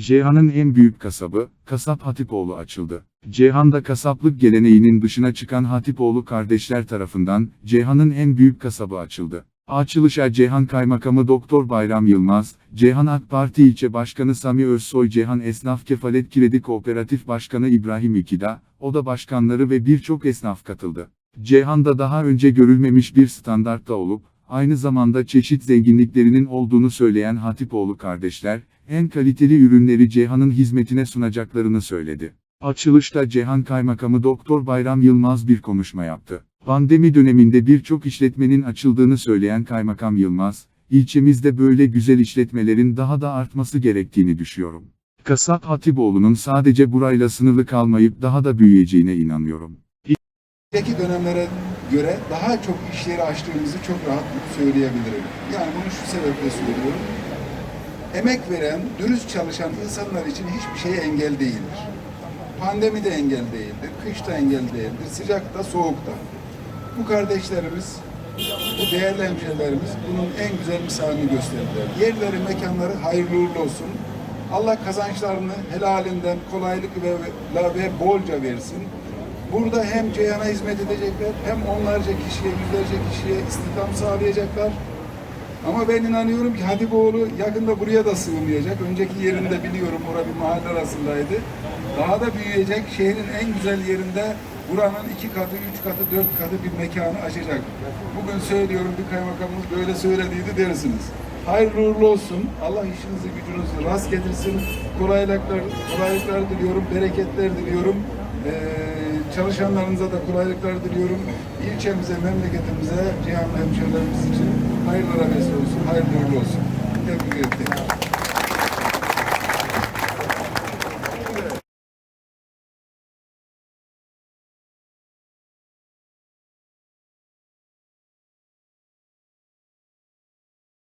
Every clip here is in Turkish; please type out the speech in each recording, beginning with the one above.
Ceyhan'ın en büyük kasabı, Kasap Hatipoğlu açıldı. Ceyhan'da kasaplık geleneğinin dışına çıkan Hatipoğlu kardeşler tarafından, Ceyhan'ın en büyük kasabı açıldı. Açılışa Ceyhan Kaymakamı Doktor Bayram Yılmaz, Ceyhan AK Parti İlçe Başkanı Sami Özsoy Ceyhan Esnaf Kefalet Kredi Kooperatif Başkanı İbrahim İkida, oda başkanları ve birçok esnaf katıldı. Ceyhan'da daha önce görülmemiş bir standartta olup, aynı zamanda çeşit zenginliklerinin olduğunu söyleyen Hatipoğlu kardeşler, en kaliteli ürünleri Ceyhan'ın hizmetine sunacaklarını söyledi. Açılışta Ceyhan Kaymakamı Doktor Bayram Yılmaz bir konuşma yaptı. Pandemi döneminde birçok işletmenin açıldığını söyleyen Kaymakam Yılmaz, ilçemizde böyle güzel işletmelerin daha da artması gerektiğini düşünüyorum. Kasap Hatipoğlu'nun sadece burayla sınırlı kalmayıp daha da büyüyeceğine inanıyorum. Önceki dönemlere göre daha çok işleri açtığımızı çok rahat söyleyebilirim. Yani bunu şu sebeple söylüyorum. Emek veren, dürüst çalışan insanlar için hiçbir şey engel değildir. Pandemi de engel değildir, kış da engel değildir, sıcakta, soğukta. Bu kardeşlerimiz, bu değerli hemşehrilerimiz bunun en güzel misalini gösterdiler. Yerleri, mekanları hayırlı uğurlu olsun. Allah kazançlarını helalinden kolaylık ve, ve bolca versin. Burada hem Ceyhan'a hizmet edecekler, hem onlarca kişiye, yüzlerce kişiye istihdam sağlayacaklar. Ama ben inanıyorum ki Hatipoğlu yakında buraya da sığmayacak. Önceki yerinde biliyorum, orada bir mahalle arasındaydı. Daha da büyüyecek, şehrin en güzel yerinde buranın iki katı, üç katı, dört katı bir mekanı açacak. Bugün söylüyorum, bir kaymakamımız böyle söylediydi dersiniz. Hayırlı uğurlu olsun. Allah işinizi gücünüzü rast getirsin. Kolaylıklar, kolaylıklar diliyorum, bereketler diliyorum. Ee, çalışanlarınıza da kolaylıklar diliyorum. İlçemize, memleketimize, cihanlı hemşehrilerimiz için hayırlara vesile olsun, hayırlı uğurlu olsun. Tebrik ederim.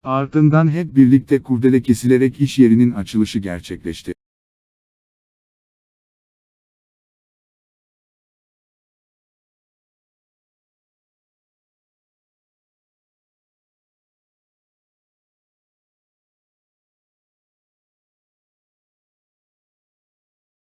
Ardından hep birlikte kurdele kesilerek iş yerinin açılışı gerçekleşti.